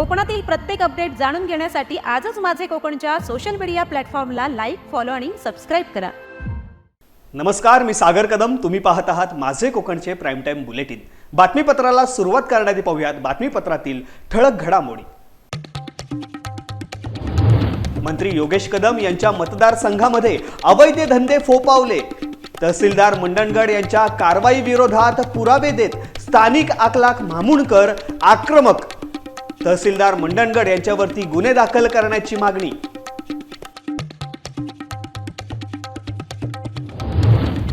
कोकणातील प्रत्येक अपडेट जाणून घेण्यासाठी आजच माझे कोकणच्या सोशल मीडिया प्लॅटफॉर्मला लाईक फॉलो आणि सबस्क्राईब करा. नमस्कार मी सागर कदम. तुम्ही पाहत आहात माझे कोकणचे प्राईम टाईम बुलेटिन बातमीपत्राला सुरुवात करण्याआधी पाहूयात बातमीपत्रातील ठळक घडामोडी. मंत्री योगेश कदम यांच्या मतदारसंघामध्ये अवैध धंदे फोपावले. तहसीलदार मंडणगड यांच्या कारवाई विरोधात पुरावे देत स्थानिक आकलाक मामुणकर आक्रमक. तहसीलदार मंडणगड यांच्यावरती गुन्हे दाखल करण्याची मागणी.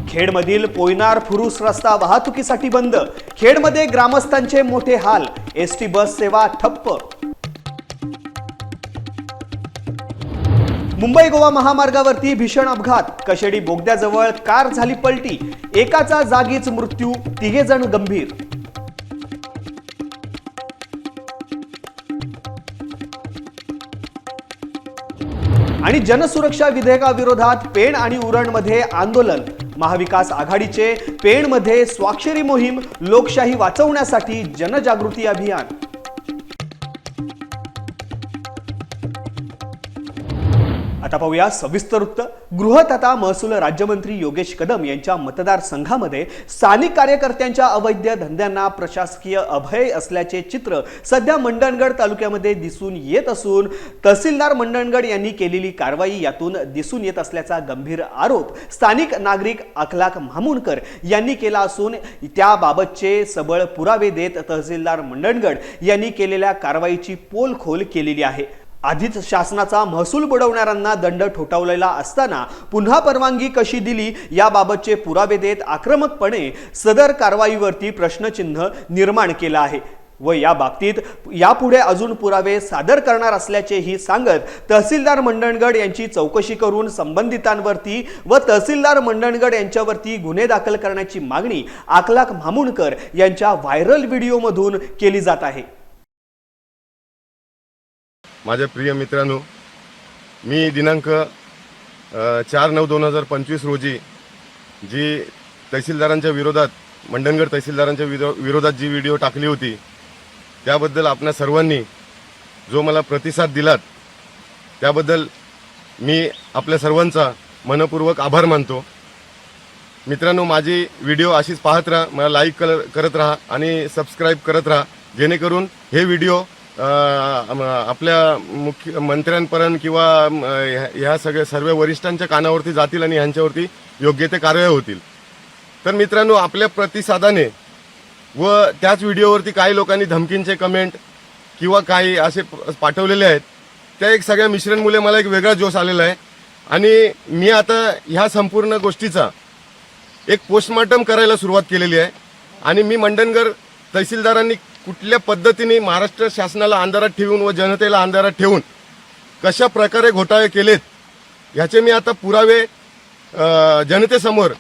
खेडमधील पोयनार फुरुस रस्ता वाहतुकीसाठी बंद. खेडमध्ये ग्रामस्थांचे मोठे हाल. एसटी बस सेवा ठप्प. मुंबई गोवा महामार्गावरती भीषण अपघात. कशेडी बोगद्याजवळ कार झाली पलटी. एकाचा जागीच मृत्यू. तिघे जण गंभीर. आणि जनसुरक्षा विधेयकाविरोधात पेण आणि उरणमध्ये आंदोलन. महाविकास आघाडीचे पेणमध्ये स्वाक्षरी मोहीम लोकशाही वाचवण्यासाठी जनजागृती अभियान. आता पाहूया सविस्तर वृत्त. गृह तथा महसूल राज्यमंत्री योगेश कदम यांच्या मतदारसंघामध्ये स्थानिक कार्यकर्त्यांच्या अवैध धंद्यांना प्रशासकीय अभय असल्याचे चित्र सध्या मंडणगड तालुक्यामध्ये दिसून येत असून तहसीलदार मंडणगड यांनी केलेली कारवाई यातून दिसून येत असल्याचा गंभीर आरोप स्थानिक नागरिक अखलाक मामुणकर यांनी केला असून त्याबाबतचे सबळ पुरावे देत तहसीलदार मंडणगड यांनी केलेल्या कारवाईची पोलखोल केलेली आहे. आधीच शासनाचा महसूल बुडवणाऱ्यांना दंड ठोठावलेला असताना पुन्हा परवानगी कशी दिली याबाबतचे पुरावे देत आक्रमकपणे सदर कारवाईवरती प्रश्नचिन्ह निर्माण केलं आहे. व या बाबतीत यापुढे अजून पुरावे सादर करणार असल्याचेही सांगत तहसीलदार मंडणगड यांची चौकशी करून संबंधितांवरती व तहसीलदार मंडणगड यांच्यावरती गुन्हे दाखल करण्याची मागणी आकलाक म्हामुणकर यांच्या व्हायरल व्हिडिओमधून केली जात आहे. माझ्या प्रिय मित्रांनो मी दिनांक चार नऊ दोन हजार पंचवीस रोजी जी तहसीलदारांच्या विरोधात मंडणगड तहसीलदारांच्या विरो विरोधात जी व्हिडिओ टाकली होती त्याबद्दल आपणा सर्वांनी जो मला प्रतिसाद दिलात त्याबद्दल मी आपल्या सर्वांचा मनपूर्वक आभार मानतो. मित्रांनो माझी व्हिडिओ अशीच पाहत राहा मला लाईक कर करत राहा आणि सबस्क्राईब करत राहा जेणेकरून हे व्हिडिओ आपल्या मुख्य मंत्र्यांपर्यंत किंवा ह्या- ह्या सगळ्या सर्व वरिष्ठांच्या कानावरती जातील आणि ह्यांच्यावरती योग्य ते कारवाई होतील. तर मित्रांनो आपल्या प्रतिसादाने व त्याच व्हिडिओवरती काही लोकांनी धमकींचे कमेंट किंवा काही असे पाठवलेले आहेत त्या एक सगळ्या मिश्रणमुळे मला एक वेगळा जोश आलेला आहे. आणि मी आता ह्या संपूर्ण गोष्टीचा एक पोस्टमॉर्टम करायला सुरुवात केलेली आहे. आणि मी मंडणगड तहसीलदारांनी कुठल्या पद्धतीने महाराष्ट्र शासनाला अंधारात ठेवून व जनतेला अंधारात ठेवून कशा प्रकारे घोटाळे केलेत ह्याचे मी आता पुरावे जनतेसमोर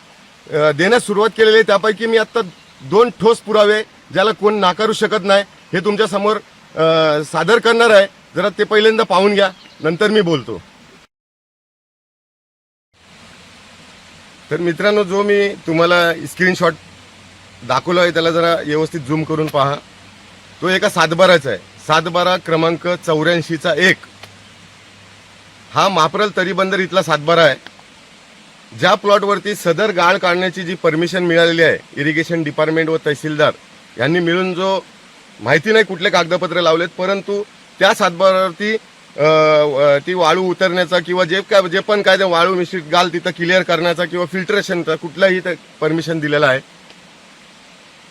देण्यास सुरुवात केलेली आहे. त्यापैकी मी आता दोन ठोस पुरावे ज्याला कोण नाकारू शकत नाही हे तुमच्यासमोर सादर करणार आहे. जरा ते पहिल्यांदा पाहून घ्या नंतर मी बोलतो. तर मित्रांनो जो मी तुम्हाला स्क्रीनशॉट दाखवला आहे त्याला जरा व्यवस्थित झूम करून पहा. तो एका सातबाराचा आहे. सातबारा क्रमांक चौऱ्याऐंशीचा एक. हा मापरल तरीबंदर इथला सातबारा आहे. ज्या प्लॉटवरती सदर गाळ काढण्याची जी परमिशन मिळालेली आहे इरिगेशन डिपार्टमेंट व तहसीलदार यांनी मिळून जो माहिती नाही कुठले कागदपत्र लावलेत परंतु त्या सातबारावरती ती वाळू उतरण्याचा किंवा जे काय जे पण काय ते वाळू मिश्रित गाल तिथं क्लिअर करण्याचा किंवा फिल्ट्रेशनचा कुठलाही परमिशन दिलेला आहे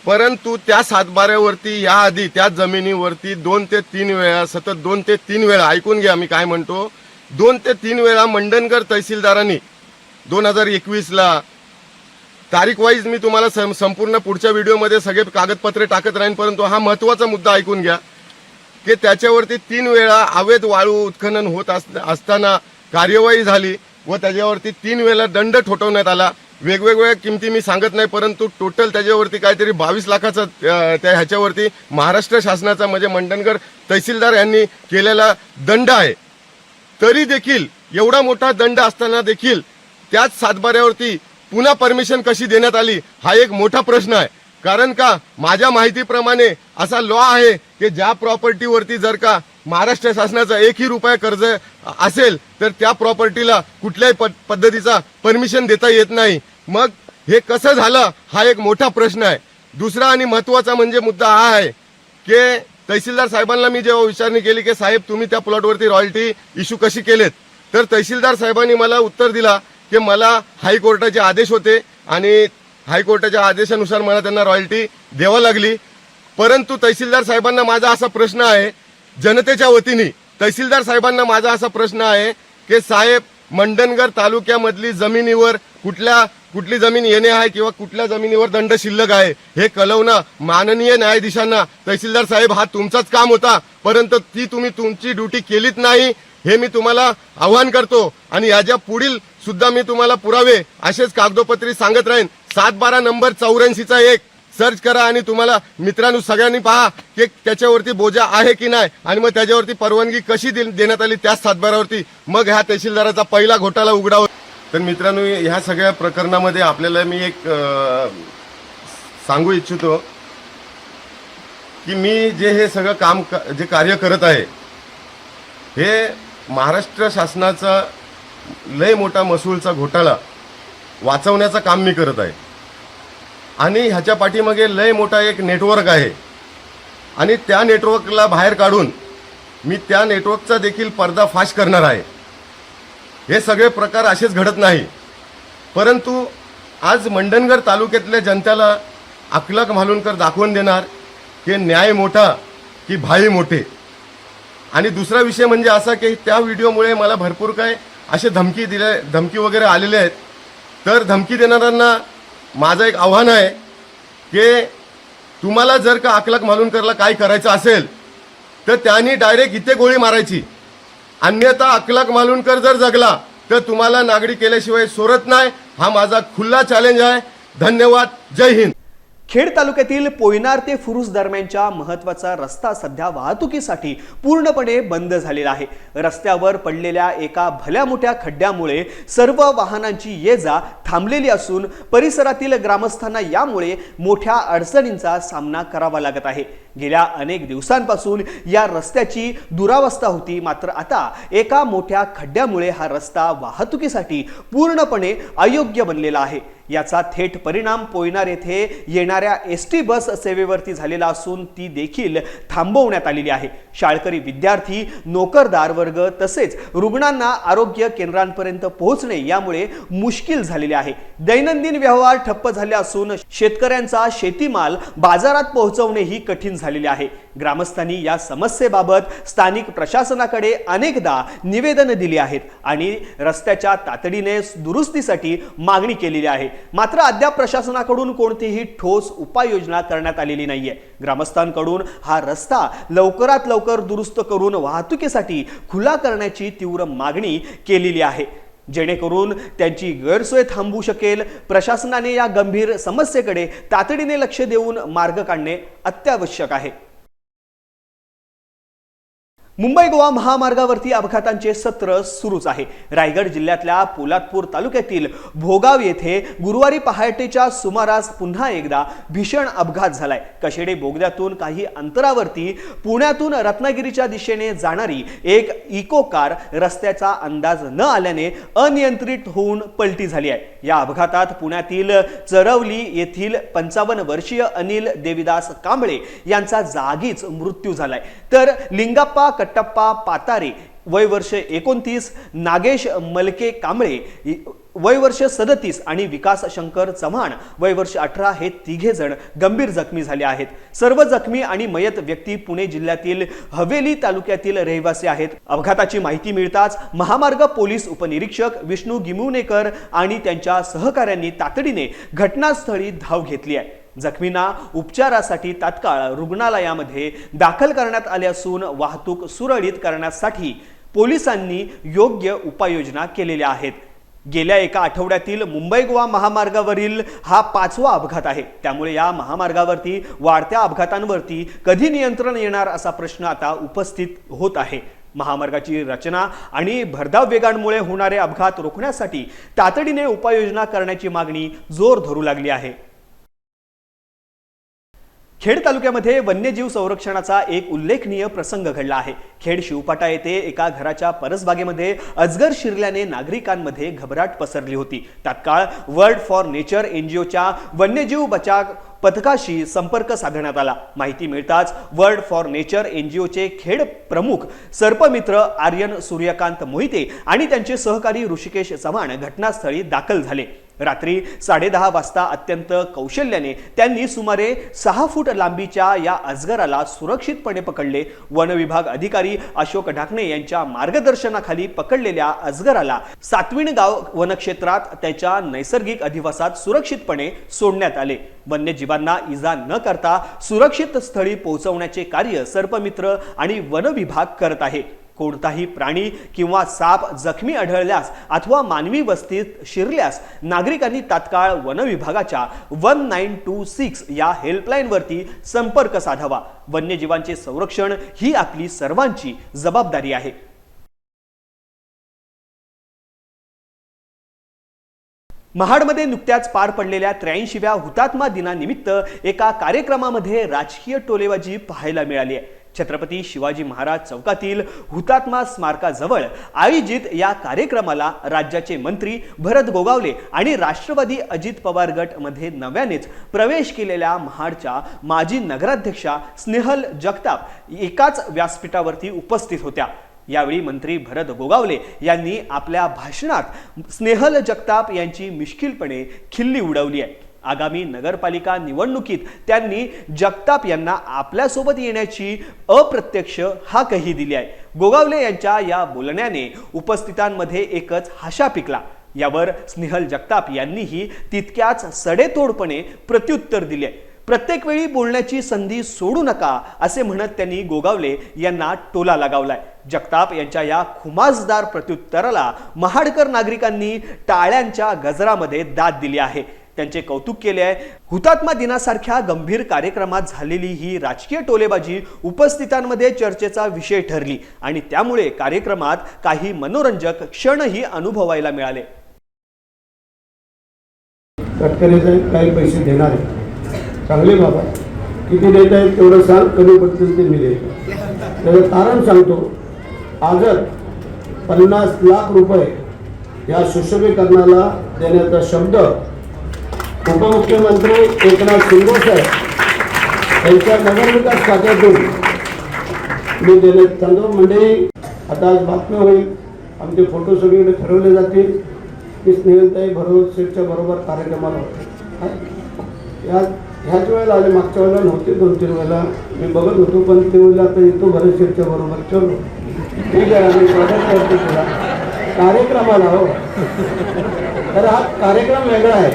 परंतु त्या सातबाऱ्यावरती याआधी त्या जमिनीवरती दोन ते तीन वेळा सतत दोन ते तीन वेळा ऐकून घ्या मी काय म्हणतो दोन ते तीन वेळा मंडणकर तहसीलदारांनी दोन हजार एकवीसला तारीख वाईज मी तुम्हाला सं- संपूर्ण पुढच्या व्हिडिओमध्ये सगळे कागदपत्रे टाकत राहीन परंतु हा महत्त्वाचा मुद्दा ऐकून घ्या की त्याच्यावरती तीन वेळा अवैध वाळू उत्खनन होत अस- असताना कार्यवाही झाली व त्याच्यावरती तीन वेळा दंड ठोठवण्यात आला. वेगवेगळ्या किमती मी सांगत नाही परंतु टोटल त्याच्यावरती काहीतरी बावीस लाखाचा त्या ह्याच्यावरती महाराष्ट्र शासनाचा म्हणजे मंडणगड तहसीलदार यांनी केलेला दंड आहे. तरी देखील एवढा मोठा दंड असताना देखील त्याच सातबाऱ्यावरती पुन्हा परमिशन कशी देण्यात आली हा एक मोठा प्रश्न आहे. कारण का माझ्या माहितीप्रमाणे असा लॉ आहे की ज्या प्रॉपर्टीवरती जर का महाराष्ट्र शासनाचा एकही रुपया कर्ज असेल तर त्या प्रॉपर्टीला कुठल्याही पद्धतीचा परमिशन देता येत नाही. मग हे कसं झालं हा एक मोठा प्रश्न आहे. दुसरा आणि महत्त्वाचा म्हणजे मुद्दा हा आहे की तहसीलदार साहेबांना मी जेव्हा विचारणी केली की साहेब तुम्ही त्या प्लॉटवरती रॉयल्टी इश्यू कशी केलेत? तर तहसीलदार साहेबांनी मला उत्तर दिला की मला हायकोर्टाचे आदेश होते आणि हायकोर्टाच्या आदेशानुसार मला त्यांना रॉयल्टी द्यावं लागली. परंतु तहसीलदार साहेबांना माझा असा प्रश्न आहे जनतेच्या वतीने तहसीलदार साहेबांना माझा असा प्रश्न आहे की साहेब मंडणगड तालुक्यामधली जमिनीवर कुठल्या कुठली जमीन येणे आहे किंवा कुठल्या जमिनीवर दंड शिल्लक आहे हे कळवणं माननीय न्यायाधीशांना तहसीलदार साहेब हा तुमचाच काम होता परंतु ती तुम्ही तुमची ड्युटी केलीच नाही हे मी तुम्हाला आव्हान करतो आणि याच्या पुढील सुद्धा मी तुम्हाला पुरावे असेच कागदोपत्री सांगत राहीन. सात बारा नंबर चौऱ्याऐंशीचा एक. सर्च करा आणि तुम्हाला मित्रांनो सगळ्यांनी पहा की त्याच्यावरती बोजा आहे की नाही. आणि मग त्याच्यावरती परवानगी कशी दे- देण्यात आली त्याच सातबारावरती मग ह्या तहसीलदाराचा पहिला घोटाळा उघडा तर मित्रांनो ह्या सगळ्या प्रकरणामध्ये आपल्याला मी एक सांगू इच्छितो की मी जे हे सगळं काम जे कार्य करत आहे हे महाराष्ट्र शासनाचा लय मोठा महसूलचा घोटाळा वाचवण्याचं काम मी करत आहे. आणि ह्याच्या पाठीमागे लय मोठा एक नेटवर्क आहे. आणि त्या नेटवर्कला बाहेर काढून मी त्या नेटवर्कचा देखील पर्दाफाश करणार आहे. हे सगळे प्रकार असेच घडत नाही. परंतु आज मंडणगड तालुक्यातल्या जनतेला अकलक मालूनकर दाखवून देणार की न्याय मोठा की भाई मोठे. आणि दुसरा विषय म्हणजे असा की त्या व्हिडिओमुळे मला भरपूर काय असे धमकी दिले धमकी वगैरे आलेले आहेत. तर धमकी देणाऱ्यांना माझं एक आव्हान आहे की तुम्हाला जर का अकलक मालुनकरला काय करायचं असेल तर त्यांनी डायरेक्ट इथे गोळी मारायची. अन्यथा अकलक मालूनकर जर जगला तर तुम्हाला नागरी केल्याशिवाय सोडत नाही. हा माझा खुल्ला चॅलेंज आहे. धन्यवाद. जय हिंद. खेड तालुक्यातील पोयनार ते फुरुस दरम्यानच्या महत्त्वाचा रस्ता सध्या वाहतुकीसाठी पूर्णपणे बंद झालेला आहे. रस्त्यावर पडलेल्या एका भल्या मोठ्या खड्ड्यामुळे सर्व वाहनांची ये जा थांबलेली असून परिसरातील ग्रामस्थांना यामुळे मोठ्या अडचणींचा सामना करावा लागत आहे. गेल्या अनेक दिवसांपासून या रस्त्याची दुरावस्था होती. मात्र आता एका मोठ्या खड्ड्यामुळे हा रस्ता वाहतुकीसाठी पूर्णपणे अयोग्य बनलेला आहे. याचा थेट परिणाम पोयनार येथे येणाऱ्या एस टी बस सेवेवरती झालेला असून ती देखील थांबवण्यात आलेली आहे. शाळकरी विद्यार्थी नोकरदार वर्ग तसेच रुग्णांना आरोग्य केंद्रांपर्यंत पोहोचणे यामुळे मुश्किल झालेले आहे. दैनंदिन व्यवहार ठप्प झाले असून शेतकऱ्यांचा शेतीमाल बाजारात पोहोचवणेही कठीण झालेले आहे. ग्रामस्थांनी या समस्येबाबत स्थानिक प्रशासनाकडे अनेकदा निवेदन दिली आहेत आणि रस्त्याच्या तातडीने दुरुस्तीसाठी मागणी केलेली आहे. मात्र अद्याप प्रशासनाकडून कोणतीही ठोस उपाययोजना करण्यात आलेली नाहीये. ग्रामस्थांकडून हा रस्ता लवकरात लवकर दुरुस्त करून वाहतुकीसाठी खुला करण्याची तीव्र मागणी केलेली आहे. जेणेकरून त्यांची गैरसोय थांबवू शकेल. प्रशासनाने या गंभीर समस्येकडे तातडीने लक्ष देऊन मार्ग काढणे अत्यावश्यक आहे. मुंबई गोवा महामार्गावरती अपघातांचे सत्र सुरूच आहे. रायगड जिल्ह्यातल्या पोलादपूर तालुक्यातील भोगाव येथे गुरुवारी पहाटेच्या सुमारास पुन्हा एकदा भीषण अपघात झालाय. कशेडे बोगद्यातून काही अंतरावरती पुण्यातून रत्नागिरीच्या दिशेने जाणारी एक इको कार रस्त्याचा अंदाज न आल्याने अनियंत्रित होऊन पलटी झाली आहे. या अपघातात पुण्यातील चरवली येथील पंचावन्न वर्षीय अनिल देविदास कांबळे यांचा जागीच मृत्यू झालाय. तर लिंगाप्पा कट्टप्पा पातारे वय वर्ष एकोणतीस नागेश मलके कांबळे वय वर्ष सदतीस आणि विकास शंकर चव्हाण वय वर्ष अठरा हे तिघे जण गंभीर जखमी झाले आहेत. सर्व जखमी आणि मयत व्यक्ती पुणे जिल्ह्यातील हवेली तालुक्यातील रहिवासी आहेत. अपघाताची माहिती मिळताच महामार्ग पोलीस उपनिरीक्षक विष्णू गिमुनेकर आणि त्यांच्या सहकाऱ्यांनी तातडीने घटनास्थळी धाव घेतली आहे. जखमींना उपचारासाठी तात्काळ रुग्णालयामध्ये दाखल करण्यात आले असून वाहतूक सुरळीत करण्यासाठी पोलिसांनी योग्य उपाययोजना केलेल्या आहेत. गेल्या एका आठवड्यातील मुंबई गोवा महामार्गावरील हा पाचवा अपघात आहे. त्यामुळे या महामार्गावरती वाढत्या अपघातांवरती कधी नियंत्रण येणार असा प्रश्न आता उपस्थित होत आहे. महामार्गाची रचना आणि भरधाव वेगांमुळे होणारे अपघात रोखण्यासाठी तातडीने उपाययोजना करण्याची मागणी जोर धरू लागली आहे. खेड तालुक्यामध्ये वन्यजीव संरक्षणाचा एक उल्लेखनीय प्रसंग घडला आहे. खेड शिवपाटा येथे एका घराच्या परसबागेमध्ये अजगर शिरल्याने नागरिकांमध्ये घबराट पसरली होती. तात्काळ वर्ल्ड फॉर नेचर एनजीओच्या वन्यजीव बचाव पथकाशी संपर्क साधण्यात आला. माहिती मिळताच वर्ल्ड फॉर नेचर एनजीओचे खेड प्रमुख सर्पमित्र आर्यन सूर्यकांत मोहिते आणि त्यांचे सहकारी ऋषिकेश चव्हाण घटनास्थळी दाखल झाले. रात्री साडेदहा वाजता अत्यंत कौशल्याने त्यांनी सुमारे सहा फूट लांबीच्या या अजगराला सुरक्षितपणे पकडले. वनविभाग अधिकारी अशोक ढाकणे यांच्या मार्गदर्शनाखाली पकडलेल्या अजगराला सातवीण गाव वनक्षेत्रात त्याच्या नैसर्गिक अधिवासात सुरक्षितपणे सोडण्यात आले. वन्यजीवांना इजा न करता सुरक्षित स्थळी पोहोचवण्याचे कार्य सर्पमित्र आणि वनविभाग करत आहे. कोणताही प्राणी किंवा साप जखमी आढळल्यास अथवा मानवी वस्तीत शिरल्यास नागरिकांनी तात्काळ वन विभागाच्या वन नाईन टू सिक्स या हेल्पलाईनवरती संपर्क साधावा. वन्यजीवांचे संरक्षण ही आपली सर्वांची जबाबदारी आहे. महाडमध्ये नुकत्याच पार पडलेल्या त्र्याऐंशीव्या हुतात्मा दिनानिमित्त एका कार्यक्रमामध्ये राजकीय टोलेबाजी पाहायला मिळाली आहे. छत्रपती शिवाजी महाराज चौकातील हुतात्मा स्मारकाजवळ आयोजित या कार्यक्रमाला राज्याचे मंत्री भरत गोगावले आणि राष्ट्रवादी अजित पवार गटमध्ये नव्यानेच प्रवेश केलेल्या महाडच्या माजी नगराध्यक्षा स्नेहल जगताप एकाच व्यासपीठावरती उपस्थित होत्या. यावेळी मंत्री भरत गोगावले यांनी आपल्या भाषणात स्नेहल जगताप यांची मिश्किलपणे खिल्ली उडवली आहे. आगामी नगरपालिका निवडणुकीत त्यांनी जगताप यांना आपल्यासोबत येण्याची अप्रत्यक्ष हाकही दिली आहे. गोगावले यांच्या या बोलण्याने उपस्थितांमध्ये एकच हाशा पिकला. यावर स्नेहल जगताप यांनीही तितक्याच सडेतोडपणे प्रत्युत्तर दिले प्रत्येक वेळी बोलण्याची संधी सोडू नका असे म्हणत त्यांनी गोगावले यांना टोला लगावलाय. जगताप यांच्या या खुमासदार प्रत्युत्तराला महाडकर नागरिकांनी टाळ्यांच्या गजरामध्ये दाद दिली आहे. त्यांचे कौतुक केले आहे. हुतात्मा दिनासारख्या गंभीर कार्यक्रमात झालेली ही राजकीय टोलेबाजी उपस्थितांमध्ये चर्चेचा विषय ठरली आणि त्यामुळे कार्यक्रमात काही मनोरंजक क्षणही अनुभवायला मिळाले. तटकरेचे काही पैसे देणार चांगले बाबा. किती देत आहेत तेवढं सांग कमी पडतील ते मी देतो. त्याचं कारण सांगतो. आजच पन्नास लाख रुपये या सुशोभीकरणाला देण्याचा शब्द उपमुख्यमंत्री एकनाथ शिंदे साहेब यांच्या नगरविकास खात्यातून मी देणे चांदो मंडळी आता आज बातम्या होईल. आमचे फोटो सगळीकडे ठरवले जातील. की स्नेहलताई भरोस शेठच्या बरोबर कार्यक्रमाला होते. या ह्याच वेळेला आले मागच्या वेळेला नव्हते दोन तीन वेळेला. मी बघत होतो पण ते वेळेला आता येतो भरत शेठच्या बरोबर चलो ठीक आहे आम्ही स्वागत करतो तुला कार्यक्रमाला हो. तर हा कार्यक्रम वेगळा आहे.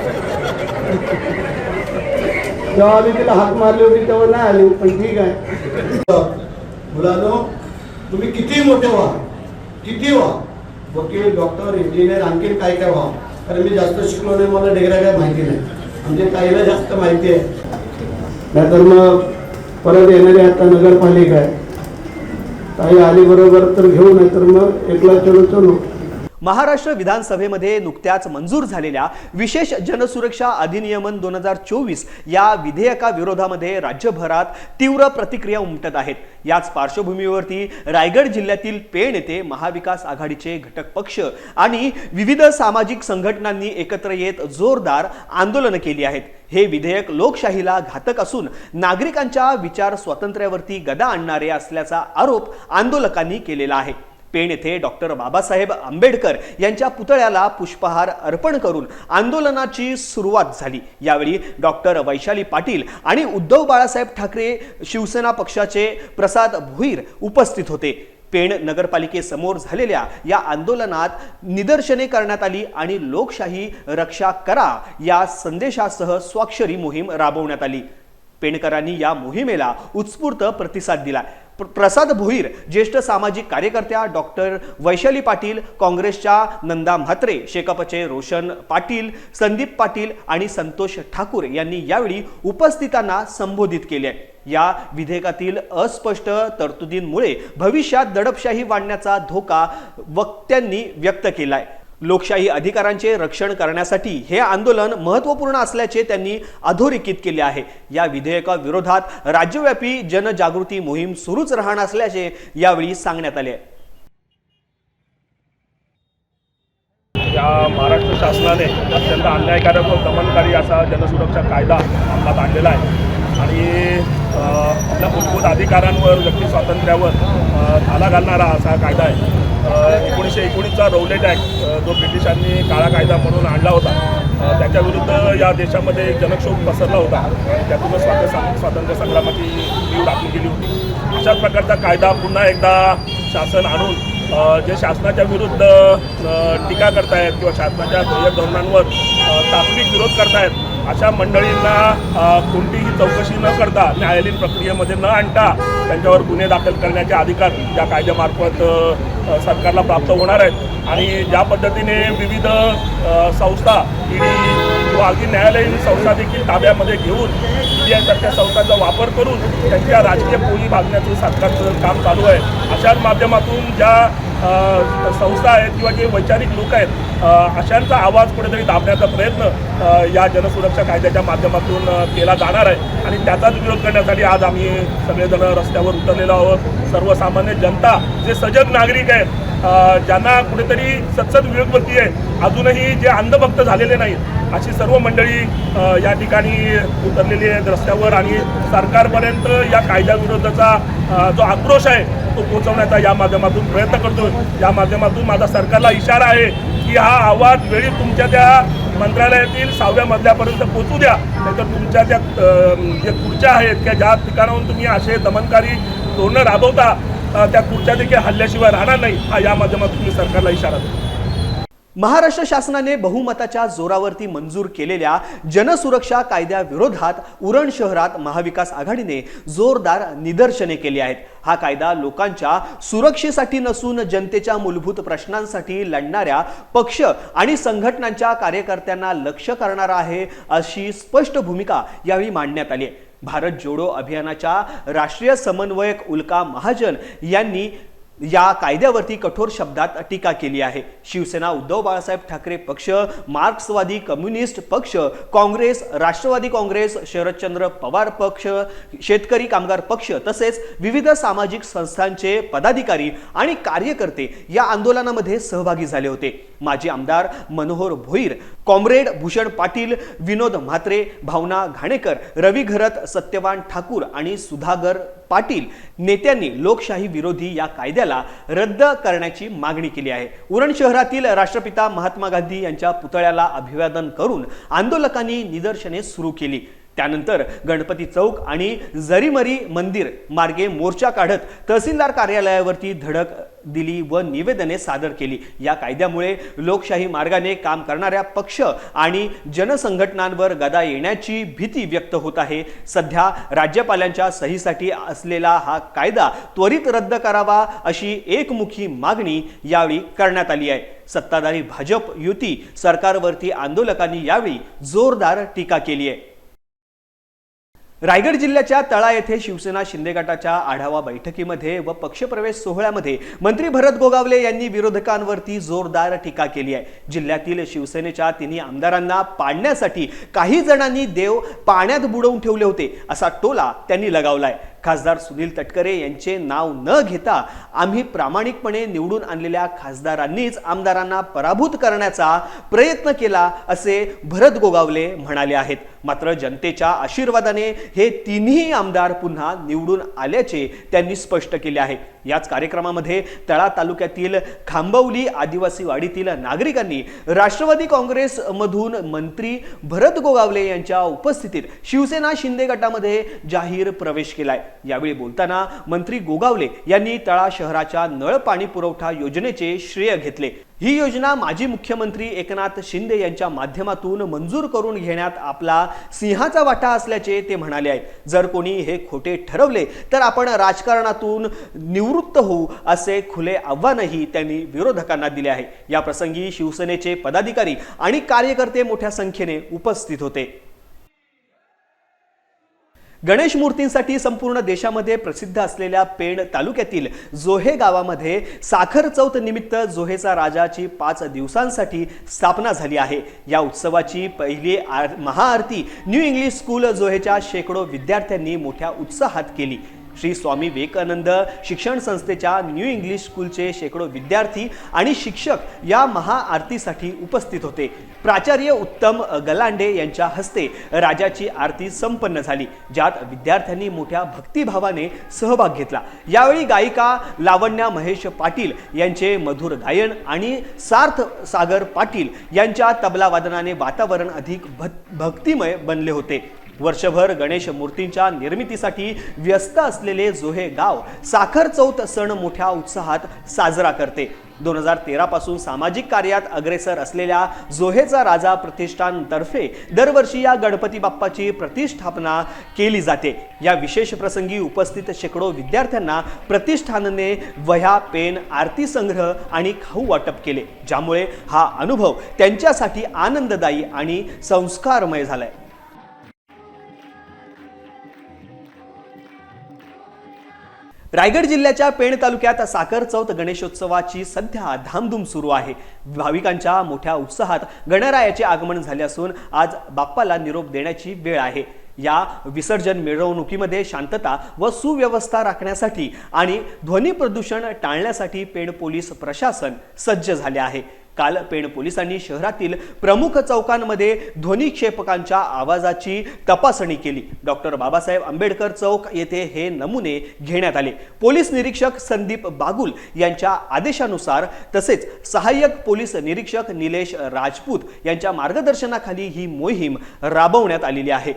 जेव्हा आम्ही तिला हाक मारली होती तेव्हा नाही आली पण ठीक आहे. मुलांनो तुम्ही किती मोठे व्हा. किती व्हा. वकील डॉक्टर इंजिनियर आणखीन काय काय व्हा. कारण मी जास्त शिकलो नाही मला डेगरा काय माहिती नाही. म्हणजे ताईला जास्त माहिती आहे. नाहीतर मग परत येणारी आता नगरपालिका आहे. ताई आली बरोबर तर घेऊ नाही तर मग एकला चलो चलो. महाराष्ट्र विधानसभेमध्ये नुकत्याच मंजूर झालेल्या विशेष जनसुरक्षा अधिनियमन दोन हजार चोवीस या विधेयकाविरोधामध्ये राज्यभरात तीव्र प्रतिक्रिया उमटत आहेत. याच पार्श्वभूमीवरती रायगड जिल्ह्यातील पेण येथे महाविकास आघाडीचे घटक पक्ष आणि विविध सामाजिक संघटनांनी एकत्र येत जोरदार आंदोलनं केली आहेत. हे विधेयक लोकशाहीला घातक असून नागरिकांच्या विचार स्वातंत्र्यावरती गदा आणणारे असल्याचा आरोप आंदोलकांनी केलेला आहे. पेण येथे डॉक्टर बाबासाहेब आंबेडकर यांच्या पुतळ्याला पुष्पहार अर्पण करून आंदोलनाची सुरुवात झाली. यावेळी डॉक्टर वैशाली पाटील आणि उद्धव बाळासाहेब ठाकरे शिवसेना पक्षाचे प्रसाद भुईर उपस्थित होते. पेण नगरपालिकेसमोर झालेल्या या आंदोलनात निदर्शने करण्यात आली आणि लोकशाही रक्षा करा या संदेशासह स्वाक्षरी मोहीम राबवण्यात आली. पेणकरांनी या मोहिमेला उत्स्फूर्त प्रतिसाद दिला. प्रसाद भोईर ज्येष्ठ सामाजिक कार्यकर्त्या डॉक्टर वैशाली पाटील काँग्रेसच्या नंदा म्हात्रे शेकापचे रोशन पाटील संदीप पाटील आणि संतोष ठाकूर यांनी यावेळी उपस्थितांना संबोधित केले. आहे या विधेयकातील अस्पष्ट तरतुदींमुळे भविष्यात दडपशाही वाढण्याचा धोका वक्त्यांनी व्यक्त केलाय. लोकशाही अधिकारांचे रक्षण करण्यासाठी हे आंदोलन महत्त्वपूर्ण असल्याचे त्यांनी अधोरेखित केले आहे. या विधेयकाविरोधात राज्यव्यापी जनजागृती मोहीम सुरूच राहणार असल्याचे यावेळी सांगण्यात आले. या महाराष्ट्र शासनाने अत्यंत अन्यायकारक व दमनकारी असा जनसुरक्षा कायदा अंमलात आणलेला आहे. आणि आपल्या मूलभूत अधिकारांवर व्यक्ती स्वातंत्र्यावर आला घालणारा असा कायदा आहे. एकोणीसशे एकोणीसचा रौलेट ॲक्ट जो ब्रिटिशांनी काळा कायदा म्हणून आणला होता त्याच्याविरुद्ध या देशामध्ये एक जनक्षोभ पसरला होता आणि त्यातूनच स्वातंत्र्य स्वातंत्र्य संग्रामाची नीव टाकली गेली होती. अशाच प्रकारचा कायदा पुन्हा एकदा शासन आणून जे शासनाच्या विरुद्ध टीका करतायत किंवा शासनाच्या ध्येय धोरणांवर तात्विक विरोध करतायत अशा मंडळींना कोणतीही चौकशी न करता न्यायालयीन प्रक्रियेमध्ये न आणता त्यांच्यावर गुन्हे दाखल करण्याचे अधिकार या कायद्यामार्फत सरकारला प्राप्त होणार आहेत. आणि ज्या पद्धतीने विविध संस्था ईडी किंवा अगदी न्यायालयीन संस्था देखील ताब्यामध्ये घेऊन ईडी संस्थांचा वापर करून त्यांच्या राजकीय पोळी भागण्याचं सरकारचं काम चालू आहे. अशाच माध्यमातून ज्या संस्था आहेत किंवा जे वैचारिक लोक आहेत अशांचा आवाज कुठेतरी दाबण्याचा प्रयत्न या जनसुरक्षा कायद्याच्या माध्यमातून केला जाणार आहे. आणि त्याचाच विरोध करण्यासाठी आज आम्ही सगळेजण रस्त्यावर उतरलेलो आहोत. सर्वसामान्य जनता जे सजग नागरिक आहेत ज्यांना कुठेतरी सत्सद विवेकवृत्ती आहे अजूनही जे अंधभक्त झालेले नाहीत अशी सर्व मंडळी या ठिकाणी उतरलेली आहेत रस्त्यावर. आणि सरकारपर्यंत या कायद्याविरोधाचा जो आक्रोश आहे तो पोहोचवण्याचा या माध्यमातून प्रयत्न करतो या माध्यमातून माझा सरकारला इशारा आहे की हा आवाज वेळी तुमच्या त्या मंत्रालयातील सहाव्या मजल्यापर्यंत पोहोचू द्या. नाहीतर तुमच्या त्या जे खुर्च्या आहेत किंवा ज्या ठिकाणाहून तुम्ही असे दमनकारी धोरणं राबवता त्या खुर्च्या देखील हल्ल्याशिवाय राहणार नाही. हा या माध्यमातून मी सरकारला इशारा देतो. महाराष्ट्र शासनाने बहुमताच्या जोरावरती मंजूर केलेल्या जनसुरक्षा कायद्याविरोधात उरण शहरात महाविकास आघाडीने जोरदार निदर्शने केली आहेत. हा कायदा लोकांच्या सुरक्षेसाठी नसून जनतेच्या मूलभूत प्रश्नांसाठी लढणाऱ्या पक्ष आणि संघटनांच्या कार्यकर्त्यांना लक्ष करणारा आहे अशी स्पष्ट भूमिका यावेळी मांडण्यात आली आहे. भारत जोडो अभियानाच्या राष्ट्रीय समन्वयक उल्का महाजन यांनी या कायद्यावरती कठोर शब्दात टीका केली आहे. शिवसेना उद्धव बाळासाहेब ठाकरे पक्ष मार्क्सवादी कम्युनिस्ट पक्ष काँग्रेस राष्ट्रवादी काँग्रेस शरदचंद्र पवार पक्ष शेतकरी कामगार पक्ष तसेच विविध सामाजिक संस्थांचे पदाधिकारी आणि कार्यकर्ते या आंदोलनामध्ये सहभागी झाले होते. माजी आमदार मनोहर भोईर कॉम्रेड भूषण पाटील विनोद म्हात्रे भावना घाणेकर रवी घरत सत्यवान ठाकूर आणि सुधागर पाटील नेत्यांनी लोकशाही विरोधी या कायद्याला रद्द करण्याची मागणी केली आहे. उरण शहरातील राष्ट्रपिता महात्मा गांधी यांच्या पुतळ्याला अभिवादन करून आंदोलकांनी निदर्शने सुरू केली. त्यानंतर गणपती चौक आणि जरीमरी मंदिर मार्गे मोर्चा काढत तहसीलदार कार्यालयावरती धडक दिली व निवेदने सादर केली. या कायद्यामुळे लोकशाही मार्गाने काम करणाऱ्या पक्ष आणि जनसंघटनांवर गदा येण्याची भीती व्यक्त होत आहे. सध्या राज्यपालांच्या सहीसाठी असलेला हा कायदा त्वरित रद्द करावा अशी एकमुखी मागणी यावेळी करण्यात आली आहे. सत्ताधारी भाजप युती सरकारवरती आंदोलकांनी यावेळी जोरदार टीका केली आहे. रायगड जिल्ह्याच्या तळा येथे शिवसेना शिंदे गटाच्या आढावा बैठकीमध्ये व पक्षप्रवेश सोहळ्यामध्ये मंत्री भरत गोगावले यांनी विरोधकांवरती जोरदार टीका केली आहे. जिल्ह्यातील शिवसेनेच्या तिन्ही आमदारांना पाडण्यासाठी काही जणांनी देव पाण्यात बुडवून ठेवले होते असा टोला त्यांनी लगावलाय. खासदार सुनील तटकरे यांचे नाव न घेता आम्ही प्रामाणिकपणे निवडून आणलेल्या खासदारांनीच आमदारांना पराभूत करण्याचा प्रयत्न केला असे भरत गोगावले म्हणाले आहेत. मात्र जनतेच्या आशीर्वादाने हे तिन्ही आमदार पुन्हा निवडून आल्याचे त्यांनी स्पष्ट केले आहे. याच कार्यक्रमामध्ये तळा तालुक्यातील खांबवली आदिवासी वाडीतील नागरिकांनी राष्ट्रवादी काँग्रेसमधून मंत्री भरत गोगावले यांच्या उपस्थितीत शिवसेना शिंदे गटामध्ये जाहीर प्रवेश केलाय. यावेळी बोलताना मंत्री गोगावले यांनी तळा शहराच्या नळ पाणी पुरवठा योजनेचे श्रेय घेतले. ही योजना माजी मुख्यमंत्री एकनाथ शिंदे यांच्या माध्यमातून मंजूर करून घेण्यात आपला सिंहाचा वाटा असल्याचे ते म्हणाले आहेत. जर कोणी हे खोटे ठरवले तर आपण राजकारणातून निवृत्त होऊ असे खुले आव्हानही त्यांनी विरोधकांना दिले आहे. या प्रसंगी शिवसेनेचे पदाधिकारी आणि कार्यकर्ते मोठ्या संख्येने उपस्थित होते. गणेश मूर्तींसाठी संपूर्ण देशामध्ये प्रसिद्ध असलेल्या पेण तालुक्यातील जोहे गावामध्ये साखर चौथ निमित्त जोहेचा राजाची पाच दिवसांसाठी स्थापना झाली आहे. या उत्सवाची पहिली आर महाआरती न्यू इंग्लिश स्कूल जोहेच्या शेकडो विद्यार्थ्यांनी मोठ्या उत्साहात केली. श्री स्वामी विवेकानंद शिक्षण संस्थेच्या न्यू इंग्लिश स्कूलचे शेकडो विद्यार्थी आणि शिक्षक या महाआरतीसाठी उपस्थित होते. प्राचार्य उत्तम गलांडे यांच्या हस्ते राजाची आरती संपन्न झाली ज्यात विद्यार्थ्यांनी मोठ्या भक्तिभावाने सहभाग घेतला. यावेळी गायिका लावण्या महेश पाटील यांचे मधुर गायन आणि सार्थ सागर पाटील यांच्या तबला वादनाने वातावरण अधिक भक्तिमय बनले होते. वर्षभर गणेश मूर्तींच्या निर्मितीसाठी व्यस्त असलेले जोहे गाव साखर चौथ सण मोठ्या उत्साहात साजरा करते. दोन हजार तेरापासून सामाजिक कार्यात अग्रेसर असलेल्या जोहेचा राजा प्रतिष्ठानतर्फे दरवर्षी या गणपती बाप्पाची प्रतिष्ठापना केली जाते. या विशेष प्रसंगी उपस्थित शेकडो विद्यार्थ्यांना प्रतिष्ठानने वह्या पेन आरती संग्रह आणि खाऊ वाटप केले. ज्यामुळे हा अनुभव त्यांच्यासाठी आनंददायी आणि संस्कारमय झालाय. रायगड जिल्ह्याच्या पेण तालुक्यात साखर चौथ गणेशोत्सवाची सध्या धामधूम सुरू आहे. भाविकांच्या मोठ्या उत्साहात गणरायाचे आगमन झाले असून आज बाप्पाला निरोप देण्याची वेळ आहे. या विसर्जन मिरवणुकीमध्ये शांतता व सुव्यवस्था राखण्यासाठी आणि ध्वनी प्रदूषण टाळण्यासाठी पेण पोलीस प्रशासन सज्ज झाले आहे. काल पेण पोलिसांनी शहरातील प्रमुख चौकांमध्ये ध्वनिक्षेपकांच्या आवाजाची तपासणी केली. डॉक्टर बाबासाहेब आंबेडकर चौक येथे हे नमुने घेण्यात आले. पोलीस निरीक्षक संदीप बागुल यांच्या आदेशानुसार तसेच सहाय्यक पोलीस निरीक्षक निलेश राजपूत यांच्या मार्गदर्शनाखाली ही मोहीम राबवण्यात आलेली आहे.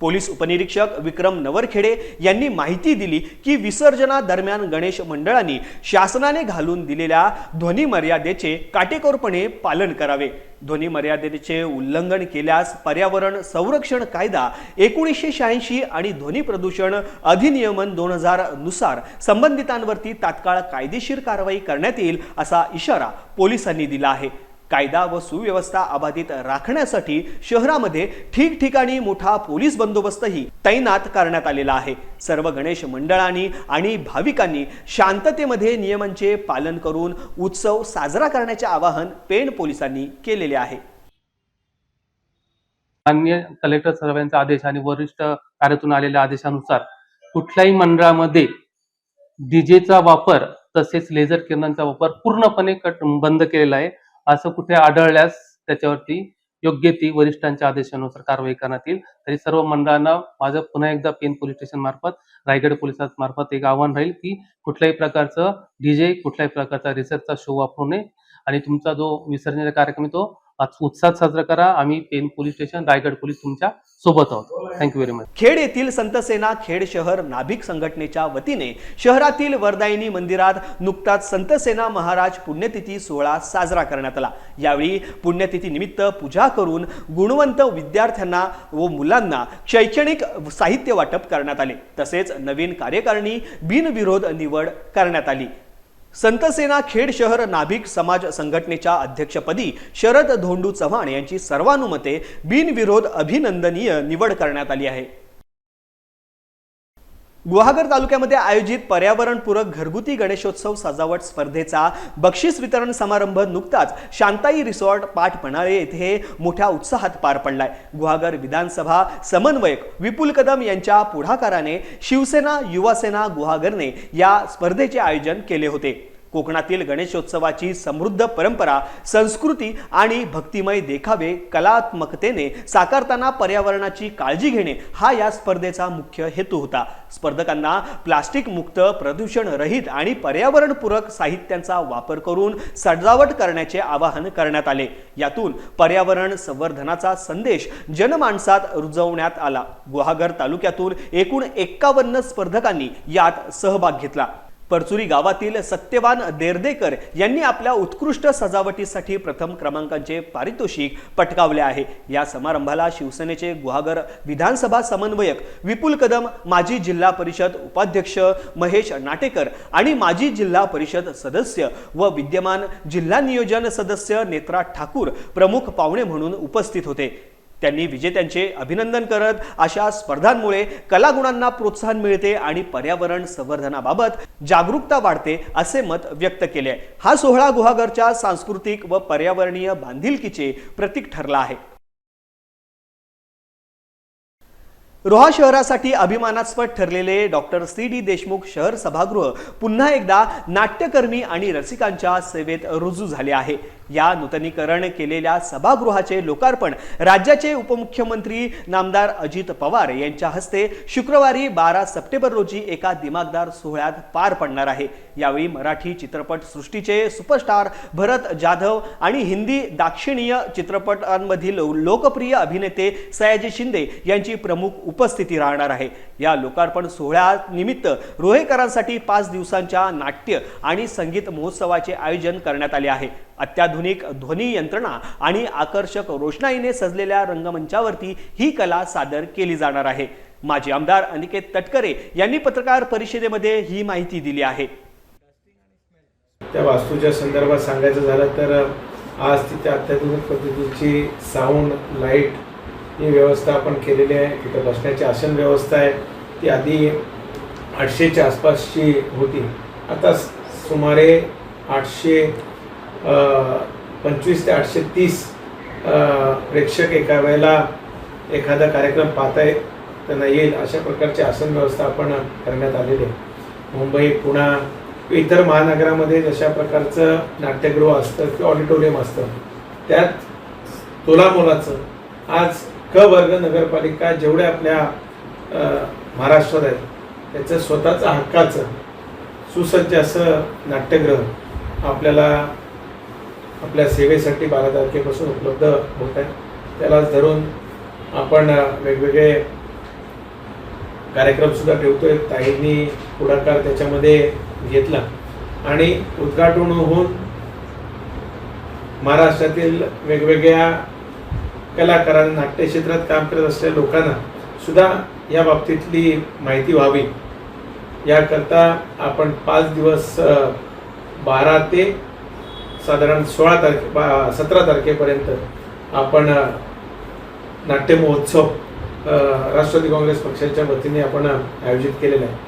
पोलीस उपनिरीक्षक विक्रम नवरखेडे यांनी माहिती दिली की विसर्जनादरम्यान गणेश मंडळांनी शासनाने घालून दिलेल्या ध्वनी मर्यादेचे काटेकोरपणे पालन करावे. ध्वनी मर्यादेचे उल्लंघन केल्यास पर्यावरण संरक्षण कायदा एकोणीसशे शहाऐंशी आणि ध्वनी प्रदूषण अधिनियमन दोन हजारनुसार संबंधितांवरती तात्काळ कायदेशीर कारवाई करण्यात येईल असा इशारा पोलिसांनी दिला आहे. कायदा व सुव्यवस्था अबाधित राखण्यासाठी शहरामध्ये ठिकठिकाणी मोठा पोलीस बंदोबस्तही तैनात करण्यात आलेला आहे. सर्व गणेश मंडळांनी आणि भाविकांनी शांततेमध्ये नियमांचे पालन करून उत्सव साजरा करण्याचे आवाहन पेण पोलिसांनी केलेले आहे. मान्य कलेक्टर साहेबांचा आदेश आणि वरिष्ठ कार्यातून आलेल्या आदेशानुसार कुठल्याही मंडळामध्ये डीजेचा वापर तसेच लेझर किरणांचा वापर पूर्णपणे कट बंद केलेला आहे. असं कुठे आढळल्यास त्याच्यावरती योग्य ती वरिष्ठांच्या आदेशानुसार कारवाई करण्यात येईल. तरी सर्व मंडळांना माझं पुन्हा एकदा पेन पोलीस स्टेशन मार्फत रायगड पोलिसांमार्फत एक आव्हान राहील की कुठल्याही प्रकारचं डीजे कुठल्याही प्रकारचा रिसर्चचा शो वापरू नये. आणि तुमचा जो विसर्जनाचा कार्यक्रम आहे तो उत्साहात साजरा करा. आम्ही Pen police station Raigad police तुमच्यासोबत आहोत. थँक्यू व्हेरी मच खेड येथील संतसेना खेड शहर नाभिक संघटनेच्या वतीने शहरातील वरदायिनी मंदिरात नुकताच संतसेना महाराज पुण्यतिथी सोहळा साजरा करण्यात आला. यावेळी पुण्यतिथी निमित्त पूजा करून गुणवंत विद्यार्थ्यांना व मुलांना शैक्षणिक साहित्य वाटप करण्यात आले. तसेच नवीन कार्यकारिणी बिनविरोध निवड करण्यात आली. संतसेना खेड शहर नाभिक समाज संघटनेच्या अध्यक्षपदी शरद धोंडू चव्हाण यांची सर्वानुमते बिनविरोध अभिनंदनीय निवड करण्यात आली आहे. गुहागर तालुक्यामध्ये आयोजित पर्यावरणपूरक घरगुती गणेशोत्सव सजावट स्पर्धेचा बक्षीस वितरण समारंभ नुकताच शांताई रिसॉर्ट पाटपणाळे येथे मोठ्या उत्साहात पार पडलाय. गुहागर विधानसभा समन्वयक विपुल कदम यांच्या पुढाकाराने शिवसेना युवासेना गुहागरने या स्पर्धेचे आयोजन केले होते. कोकणातील गणेशोत्सवाची समृद्ध परंपरा संस्कृती आणि भक्तिमय देखावे कलात्मकतेने साकारताना पर्यावरणाची काळजी घेणे हा या स्पर्धेचा मुख्य हेतू होता. स्पर्धकांना प्लास्टिक मुक्त प्रदूषण रहित आणि पर्यावरणपूरक साहित्यांचा वापर करून सजावट करण्याचे आवाहन करण्यात आले. यातून पर्यावरण संवर्धनाचा संदेश जनमानसात रुजवण्यात आला. गुहागर तालुक्यातून एकूण एक्कावन्न स्पर्धकांनी यात सहभाग घेतला. परचुरी गावातील सत्यवान देर्देकर यांनी आपल्या उत्कृष्ट सजावटीसाठी प्रथम क्रमांकाचे पारितोषिक पटकावले आहे. या समारंभाला शिवसेनेचे गुहागर विधानसभा समन्वयक विपुल कदम माजी जिल्हा परिषद उपाध्यक्ष महेश नाटेकर आणि माजी जिल्हा परिषद सदस्य व विद्यमान जिल्हा नियोजन सदस्य नेत्रा ठाकूर प्रमुख पाहुणे म्हणून उपस्थित होते. त्यांनी विजेत्यांचे अभिनंदन करत अशा स्पर्धांमुळे कलागुणांना प्रोत्साहन मिळते आणि पर्यावरण संवर्धनाबाबत जागरूकता वाढते असे मत व्यक्त केले. आहे हा सोहळा गुहागरच्या सांस्कृतिक व पर्यावरणीय बांधिलकीचे प्रतीक ठरला आहे. रोहा शहरासाठी अभिमानास्पद ठरलेले डॉक्टर सी डी देशमुख शहर सभागृह पुन्हा एकदा नाट्यकर्मी आणि रसिकांच्या सेवेत रुजू झाले आहे. या नूतनीकरण केलेल्या सभागृहाचे लोकार्पण राज्याचे उपमुख्यमंत्री नामदार अजित पवार यांच्या हस्ते शुक्रवारी बारा सप्टेंबर रोजी एका दिमागदार सोहळ्यात पार पडणार आहे. यावेळी मराठी चित्रपट सृष्टीचे सुपरस्टार भरत जाधव आणि हिंदी दाक्षिणीय चित्रपटांमधील लोकप्रिय अभिनेते सयाजी शिंदे यांची प्रमुख उप उपस्थिती राहणार आहे. या लोकार्पण सोहळ्यानिमित्त रोहेकरांसाठी पाच दिवसांच्या नाट्य आणि संगीत महोत्सवाचे आयोजन करण्यात आले आहे. अत्याधुनिक ध्वनी यंत्रणा आणि आकर्षक रोषणाईने सजलेल्या रंगमंचावरती ही कला सादर केली जाणार आहे. माजी आमदार अनिकेत तटकरे यांनी पत्रकार परिषदेमध्ये ही माहिती दिली आहे. त्या वास्तूच्या संदर्भात सांगायचं झालं तर आज तिथे अत्याधुनिक पद्धतीची साऊंड लाइट ही व्यवस्था आपण केलेली आहे. तिथं बसण्याची आसन व्यवस्था आहे. ती आधी आठशेच्या आसपासची होती. आता सुमारे आठशे पंचवीस ते आठशे तीस प्रेक्षक एका वेळेला एखादा कार्यक्रम पाहता येत त्यांना येईल अशा प्रकारची आसन व्यवस्था आपण करण्यात आलेली आहे. मुंबई पुणा इतर महानगरामध्ये जशा प्रकारचं नाट्यगृह असतं किंवा ऑडिटोरियम असतं त्यात तोलामोलाचं आज क वर्ग नगरपालिका जेवढ्या आपल्या महाराष्ट्रात आहेत त्याचं स्वतःचं हक्काचं सुसज्ज असं नाट्यग्रह आपल्याला आपल्या सेवेसाठी बारा तारखेपासून उपलब्ध होत आहे. त्यालाच धरून आपण वेगवेगळे कार्यक्रमसुद्धा ठेवतोय. ताईंनी पुढाकार त्याच्यामध्ये घेतला. आणि उद्घाटन होऊन महाराष्ट्रातील वेगवेगळ्या कलाकारांना नाट्य क्षेत्रात काम करत असलेल्या लोकांना सुद्धा या बाबतीतली माहिती व्हावी. याकरता आपण पाच दिवस बारा ते साधारण सोळा तारखे बा सतरा तारखेपर्यंत आपण नाट्य महोत्सव राष्ट्रवादी काँग्रेस पक्षाच्या वतीने आपण आयोजित केलेला आहे.